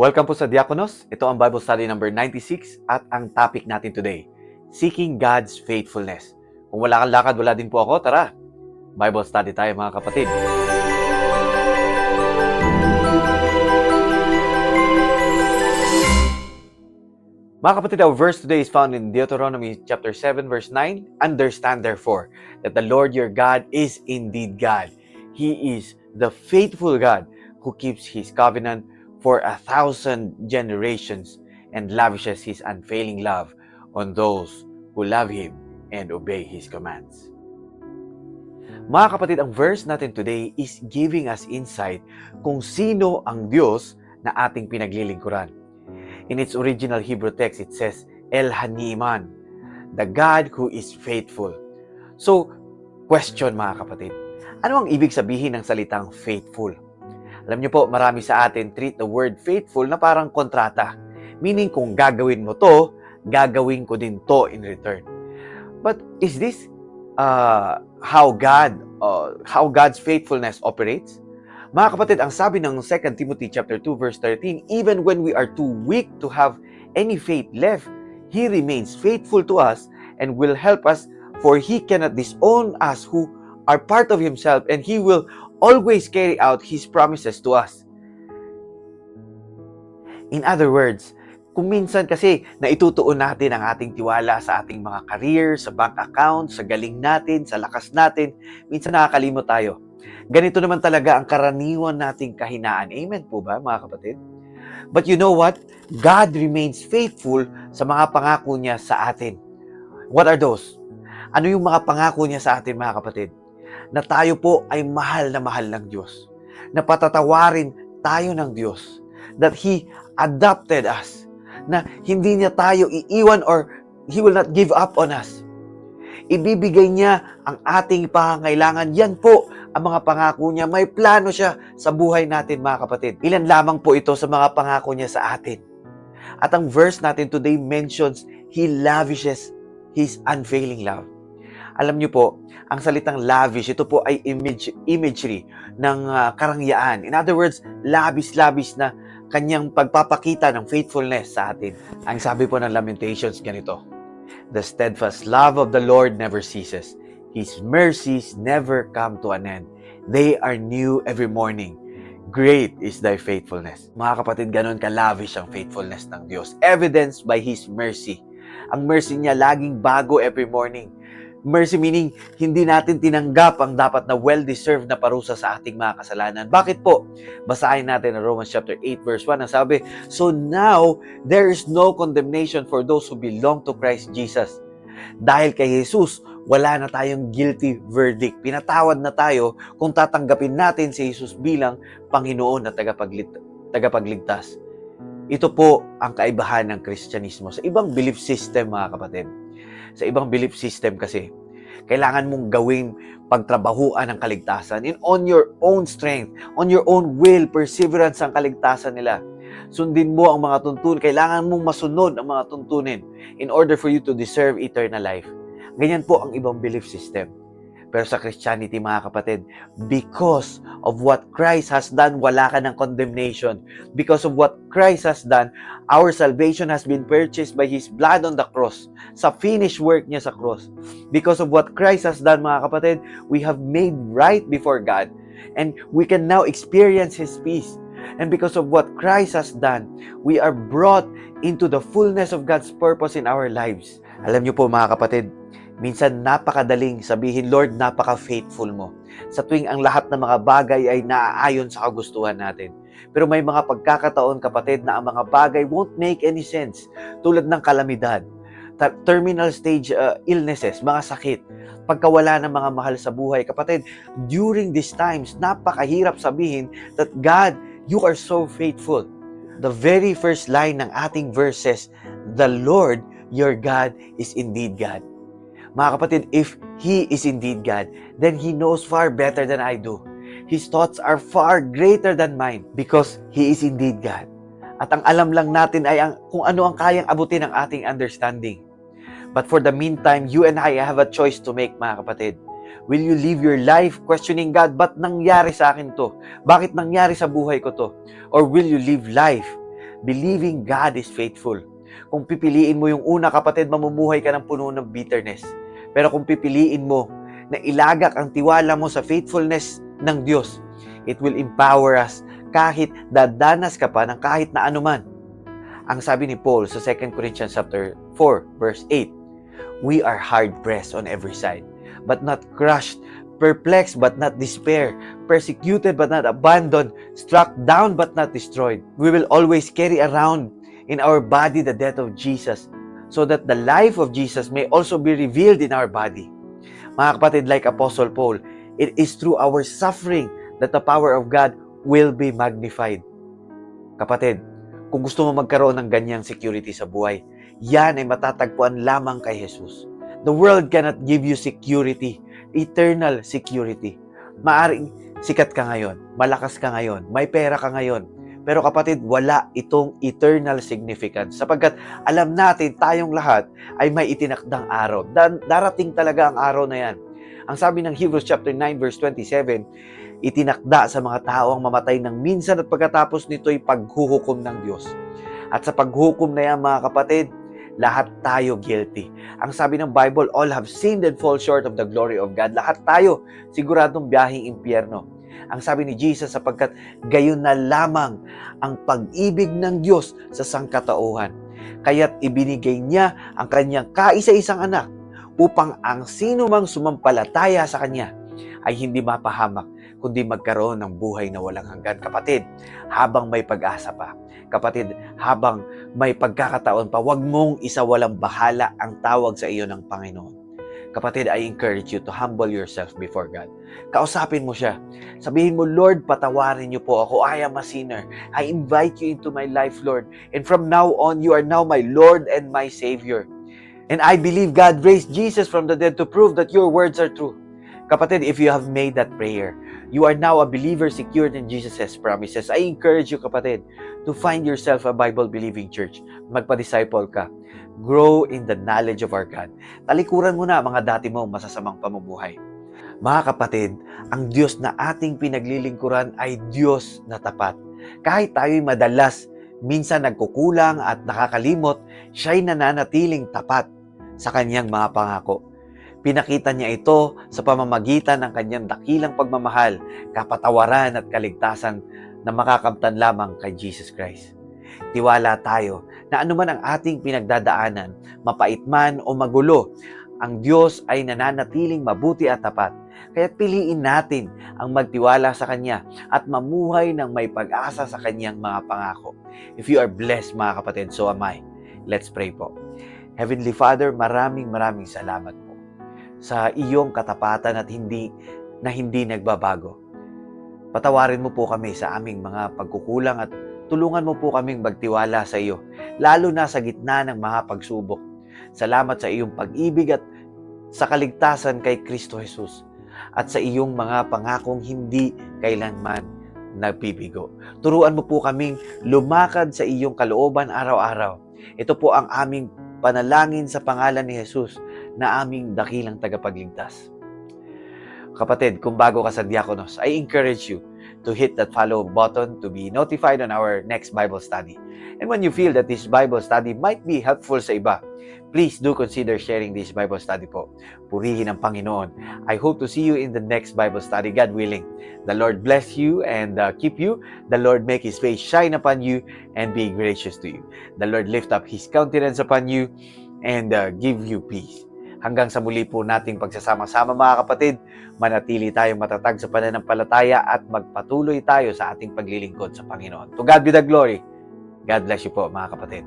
Welcome po sa Diakonos. Ito ang Bible Study number 96 at ang topic natin today, Seeking God's Faithfulness. Kung wala kang lakad, wala din po ako. Tara, Bible Study tayo mga kapatid. Mga kapatid, our verse today is found in Deuteronomy chapter 7 verse 9. Understand therefore that the Lord your God is indeed God. He is the faithful God who keeps his covenant for a thousand generations and lavishes his unfailing love on those who love him and obey his commands. Mga kapatid, ang verse natin today is giving us insight kung sino ang Diyos na ating pinaglilingkuran. In its original Hebrew text, it says, El Haniman, the God who is faithful. So, question mga kapatid, ano ang ibig sabihin ng salitang faithful? Alam niyo po, marami sa atin treat the word faithful na parang kontrata. Meaning, kung gagawin mo to, gagawin ko din to in return. But is this uh, how God, uh, how God's faithfulness operates? Mga kapatid, ang sabi ng 2 Timothy chapter 2 verse 13, even when we are too weak to have any faith left, he remains faithful to us and will help us for he cannot disown us who are part of himself and he will always carry out his promises to us. In other words, kung minsan kasi na itutuon natin ang ating tiwala sa ating mga career, sa bank account, sa galing natin, sa lakas natin, minsan nakakalimot tayo. Ganito naman talaga ang karaniwan nating kahinaan. Amen po ba, mga kapatid? But you know what? God remains faithful sa mga pangako niya sa atin. What are those? Ano yung mga pangako niya sa atin, mga kapatid? Na tayo po ay mahal na mahal ng Diyos. Na patatawarin tayo ng Diyos. That He adopted us. Na hindi niya tayo iiwan or He will not give up on us. Ibibigay niya ang ating pangangailangan. Yan po ang mga pangako niya. May plano siya sa buhay natin, mga kapatid. Ilan lamang po ito sa mga pangako niya sa atin. At ang verse natin today mentions, He lavishes His unfailing love. Alam niyo po, ang salitang lavish, ito po ay image, imagery ng ah, karangyaan. In other words, labis-labis na kanyang pagpapakita ng faithfulness sa atin. Ang sabi po ng Lamentations ganito, The steadfast love of the Lord never ceases. His mercies never come to an end. They are new every morning. Great is thy faithfulness. Mga kapatid, ganun ka-lavish ang faithfulness ng Diyos. Evidenced by His mercy. Ang mercy niya laging bago every morning. Mercy meaning, hindi natin tinanggap ang dapat na well-deserved na parusa sa ating mga kasalanan. Bakit po? Basahin natin ang Romans chapter 8 verse 1. Ang sabi, So now, there is no condemnation for those who belong to Christ Jesus. Dahil kay Jesus, wala na tayong guilty verdict. Pinatawad na tayo kung tatanggapin natin si Jesus bilang Panginoon at tagapagligtas. Ito po ang kaibahan ng Kristyanismo sa ibang belief system, mga kapatid. Sa ibang belief system kasi, kailangan mong gawing pagtrabahuan ang kaligtasan in on your own strength, on your own will, perseverance ang kaligtasan nila. Sundin mo ang mga tuntun. Kailangan mong masunod ang mga tuntunin in order for you to deserve eternal life. Ganyan po ang ibang belief system. Pero sa Christianity, mga kapatid, because of what Christ has done, wala ka ng condemnation. Because of what Christ has done, our salvation has been purchased by His blood on the cross. Sa finished work niya sa cross. Because of what Christ has done, mga kapatid, we have made right before God. And we can now experience His peace. And because of what Christ has done, we are brought into the fullness of God's purpose in our lives. Alam niyo po mga kapatid, minsan napakadaling sabihin, Lord, napaka-faithful mo. Sa tuwing ang lahat ng mga bagay ay naaayon sa kagustuhan natin. Pero may mga pagkakataon kapatid na ang mga bagay won't make any sense. Tulad ng kalamidad, terminal stage uh, illnesses, mga sakit, pagkawala ng mga mahal sa buhay. Kapatid, during these times, napakahirap sabihin that God, you are so faithful. The very first line ng ating verses, the Lord, your God, is indeed God. Mga kapatid, if He is indeed God, then He knows far better than I do. His thoughts are far greater than mine because He is indeed God. At ang alam lang natin ay ang, kung ano ang kayang abutin ng ating understanding. But for the meantime, you and I have a choice to make, mga kapatid. Will you live your life questioning God, ba't nangyari sa akin to? Bakit nangyari sa buhay ko to? Or will you live life believing God is faithful. Kung pipiliin mo yung una, kapatid, mamumuhay ka ng puno ng bitterness. Pero kung pipiliin mo na ilagak ang tiwala mo sa faithfulness ng Diyos, it will empower us kahit dadanas ka pa ng kahit na anuman. Ang sabi ni Paul sa 2 Corinthians chapter 4 verse 8, We are hard pressed on every side, but not crushed, perplexed but not despair, persecuted but not abandoned, struck down but not destroyed. We will always carry around in our body the death of Jesus, so that the life of Jesus may also be revealed in our body. Mga kapatid, like Apostle Paul, it is through our suffering that the power of God will be magnified. Kapatid, kung gusto mo magkaroon ng ganyang security sa buhay, yan ay matatagpuan lamang kay Jesus. The world cannot give you security, eternal security. Maaring sikat ka ngayon, malakas ka ngayon, may pera ka ngayon, pero kapatid, wala itong eternal significance sapagkat alam natin tayong lahat ay may itinakdang araw. Dan, darating talaga ang araw na yan. Ang sabi ng Hebrews chapter 9 verse 27, itinakda sa mga tao ang mamatay ng minsan at pagkatapos nito'y paghuhukom ng Diyos. At sa paghukom na yan mga kapatid, lahat tayo guilty. Ang sabi ng Bible, all have sinned and fall short of the glory of God. Lahat tayo siguradong biyahing impyerno. Ang sabi ni Jesus sapagkat gayon na lamang ang pag-ibig ng Diyos sa sangkatauhan. Kaya't ibinigay niya ang kanyang kaisa-isang anak upang ang sino mang sumampalataya sa kanya ay hindi mapahamak kundi magkaroon ng buhay na walang hanggan. Kapatid, habang may pag-asa pa, kapatid, habang may pagkakataon pa, wag mong isa walang bahala ang tawag sa iyo ng Panginoon. Kapatid, I encourage you to humble yourself before God. Kausapin mo siya. Sabihin mo, Lord, patawarin niyo po ako. I am a sinner. I invite you into my life, Lord. And from now on, you are now my Lord and my Savior. And I believe God raised Jesus from the dead to prove that your words are true. Kapatid, if you have made that prayer, you are now a believer secured in Jesus' promises. I encourage you, kapatid, to find yourself a Bible-believing church. Magpa-disciple ka. Grow in the knowledge of our God. Talikuran mo na mga dati mong masasamang pamumuhay. Mga kapatid, ang Diyos na ating pinaglilingkuran ay Diyos na tapat. Kahit tayo'y madalas, minsan nagkukulang at nakakalimot, siya'y nananatiling tapat sa kanyang mga pangako. Pinakita niya ito sa pamamagitan ng kanyang dakilang pagmamahal, kapatawaran at kaligtasan na makakamtan lamang kay Jesus Christ. Tiwala tayo na anuman ang ating pinagdadaanan, mapait man o magulo, ang Diyos ay nananatiling mabuti at tapat. Kaya piliin natin ang magtiwala sa Kanya at mamuhay ng may pag-asa sa Kanyang mga pangako. If you are blessed mga kapatid, so am I. Let's pray po. Heavenly Father, maraming maraming salamat po sa iyong katapatan at hindi na hindi nagbabago. Patawarin mo po kami sa aming mga pagkukulang at tulungan mo po kaming magtiwala sa iyo, lalo na sa gitna ng mga pagsubok. Salamat sa iyong pag-ibig at sa kaligtasan kay Kristo Jesus at sa iyong mga pangakong hindi kailanman nagbibigo. Turuan mo po kaming lumakad sa iyong kalooban araw-araw. Ito po ang aming panalangin sa pangalan ni Jesus na aming dakilang tagapagligtas. Kapatid, kung bago ka sa Diakonos, I encourage you to hit that follow button to be notified on our next Bible study. And when you feel that this Bible study might be helpful sa iba, please do consider sharing this Bible study po. Purihin ang Panginoon. I hope to see you in the next Bible study, God willing. The Lord bless you and uh, keep you. The Lord make His face shine upon you and be gracious to you. The Lord lift up His countenance upon you and uh, give you peace. Hanggang sa muli po nating pagsasama-sama mga kapatid, manatili tayong matatag sa pananampalataya at magpatuloy tayo sa ating paglilingkod sa Panginoon. To God be the glory. God bless you po mga kapatid.